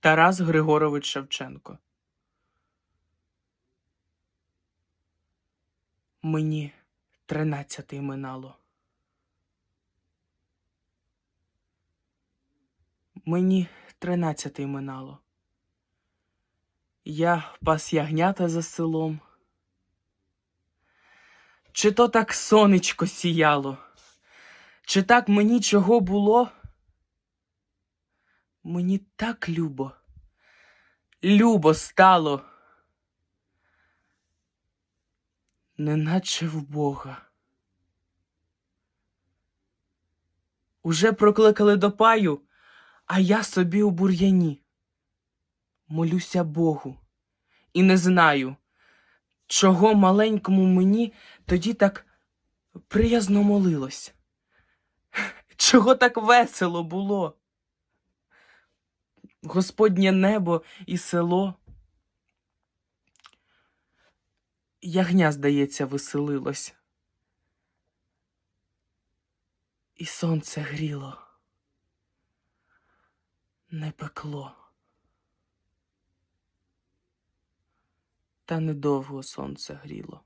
Тарас Григорович Шевченко. Мені тринадцятий минало. Мені тринадцятий минало. Я пас ягнята за селом. Чи то так сонечко сіяло, чи так мені чого було? Мені так любо, любо стало, неначе в Бога. Уже прокликали до паю, а я собі у бур'яні. Молюся Богу і не знаю, чого маленькому мені тоді так приязно молилось. Чого так весело було? Господнє небо і село. Ягня, здається, веселилось. І сонце гріло, не пекло. Та недовго сонце гріло,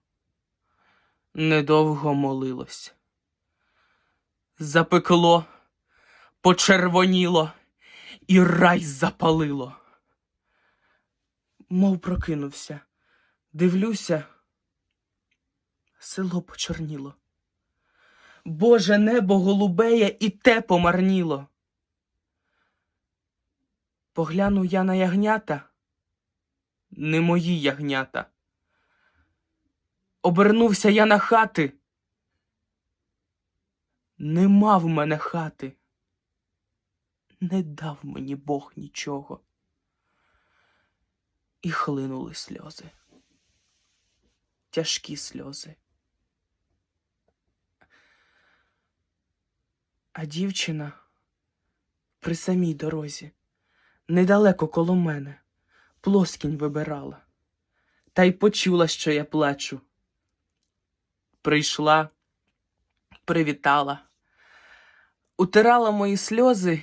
недовго молилось. Запекло, почервоніло і рай запалило. Мов прокинувся, дивлюся, село почорніло. Боже небо голубеє і те помарніло. Погляну я на ягнята, не мої ягнята. Обернувся я на хати. Нема в мене хати. Не дав мені Бог нічого. І хлинули сльози. Тяжкі сльози. А дівчина при самій дорозі, недалеко коло мене, плоскінь вибирала, та й почула, що я плачу. Прийшла, привітала, утирала мої сльози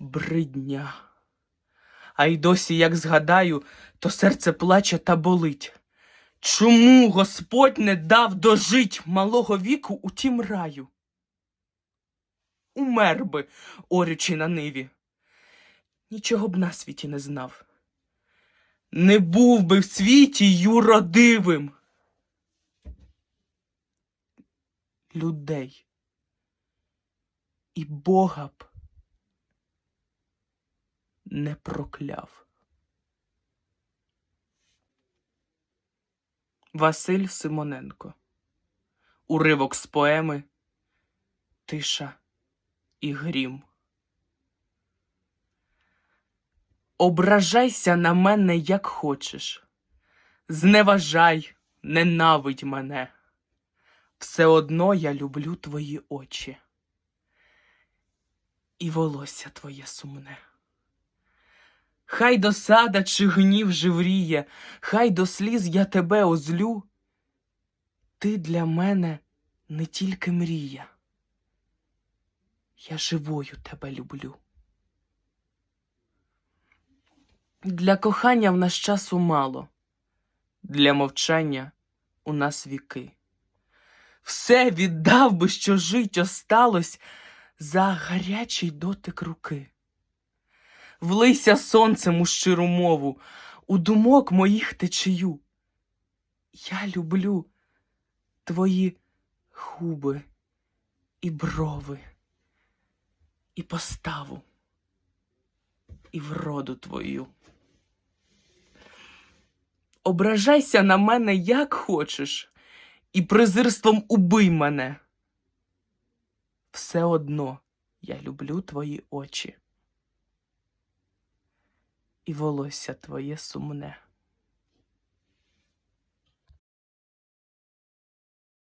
Бридня. А й досі, як згадаю, то серце плаче та болить. Чому Господь не дав дожить малого віку у тім раю? Умер би, орючи на ниві. Нічого б на світі не знав. Не був би в світі юродивим. Людей. І Бога б не прокляв. Василь Симоненко. Уривок з поеми Тиша і грім. Ображайся на мене, як хочеш. Зневажай, ненавидь мене. Все одно я люблю твої очі. І волосся твоє сумне. Хай досада чи гнів живріє, хай до сліз я тебе озлю. Ти для мене не тільки мрія. Я живою тебе люблю. Для кохання в нас часу мало, для мовчання у нас віки. Все віддав би, що жить осталось за гарячий дотик руки. Влийся сонцем у щиру мову, у думок моїх течію. Я люблю твої губи і брови, і поставу, і вроду твою. Ображайся на мене, як хочеш, і презирством убий мене. Все одно я люблю твої очі. І волосся твоє сумне.